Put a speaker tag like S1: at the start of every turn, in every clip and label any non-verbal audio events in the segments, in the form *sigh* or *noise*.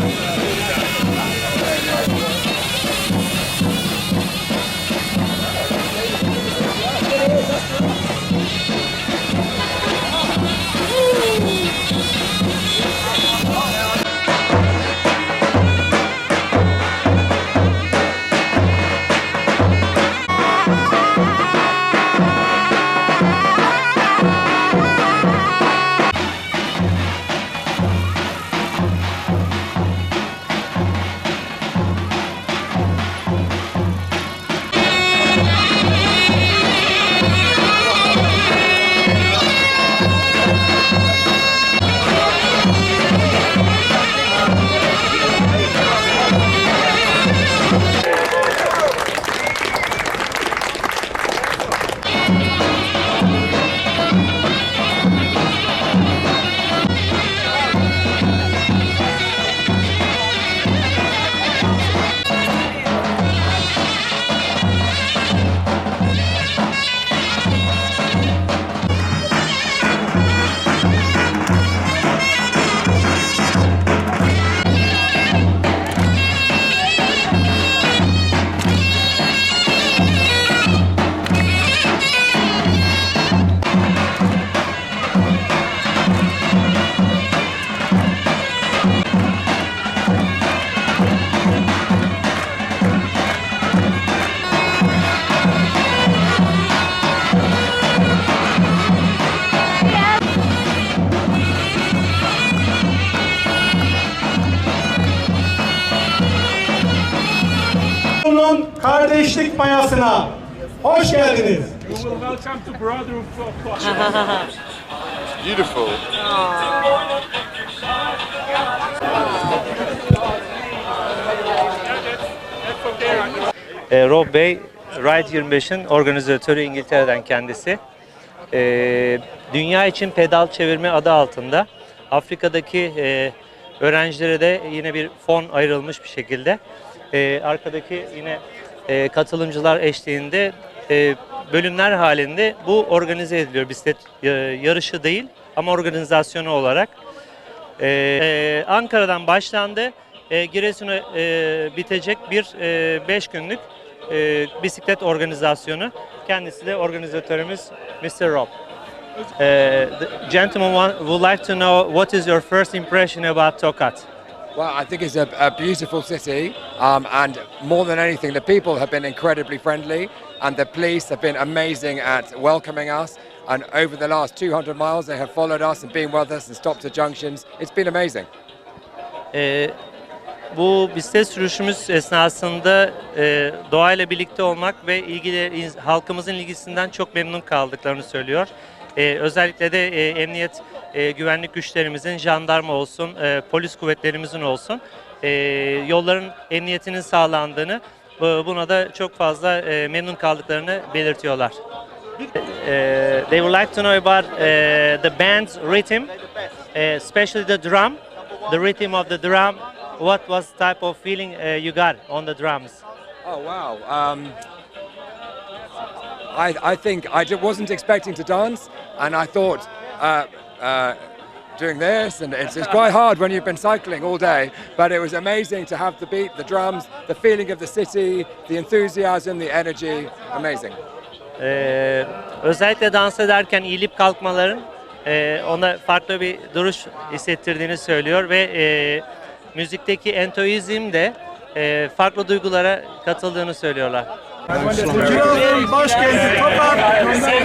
S1: Música Bunun kardeşlik mayasına hoş geldiniz.
S2: You will welcome to Brotherhood of Russia.
S3: Beautiful.
S4: E, Rob Bey, Ride 25'in organizatörü İngiltere'den kendisi. E, Dünya için pedal çevirme adı altında Afrika'daki e, öğrencilere de yine bir fon ayrılmış bir şekilde. E, arkadaki yine e, katılımcılar eşliğinde e, bölümler halinde bu organize ediliyor. Bisiklet e, yarışı değil ama organizasyonu olarak. Ee, e, Ankara'dan başlandı. E, Giresun'a e, bitecek bir 5 günlük e, bisiklet organizasyonu. Kendisi de organizatörümüz Mr. Rob. Uh, the gentleman would like to know what is your first impression about Tokat?
S5: Well, I think it's a, a beautiful city, um, and more than anything, the people have been incredibly friendly, and the police have been amazing at welcoming us. And over the last 200 miles, they have followed us and been with us and stopped at junctions. It's been amazing.
S4: Ee, bu bisiklet sürüşümüz esnasında e, doğayla birlikte olmak ve ilgili halkımızın ilgisinden çok memnun kaldıklarını söylüyor. Ee, özellikle de e, emniyet e, güvenlik güçlerimizin, jandarma olsun, e, polis kuvvetlerimizin olsun e, yolların emniyetinin sağlandığını, bu- buna da çok fazla e, memnun kaldıklarını belirtiyorlar. Uh, they would like to know about uh, the band's rhythm, uh, especially the drum, the rhythm of the drum. What was type of feeling uh, you got on the drums?
S5: Oh, wow. Um, I, I think I wasn't expecting to dance, and I thought uh, uh, doing this, and it's, it's quite hard when you've been cycling all day, but it was amazing to have the beat, the drums, the feeling of the city, the enthusiasm, the energy. Amazing.
S4: Ee, özellikle dans ederken eğilip kalkmaların e, ona farklı bir duruş hissettirdiğini söylüyor ve e, müzikteki entoizm de e, farklı duygulara katıldığını söylüyorlar.
S1: Kiraz'ın başkenti Tokat,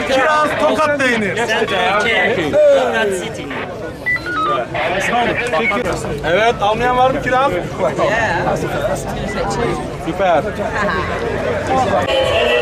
S1: Kiraz Tokat denir. Evet, almayan var mı Kiraz? Süper. *laughs*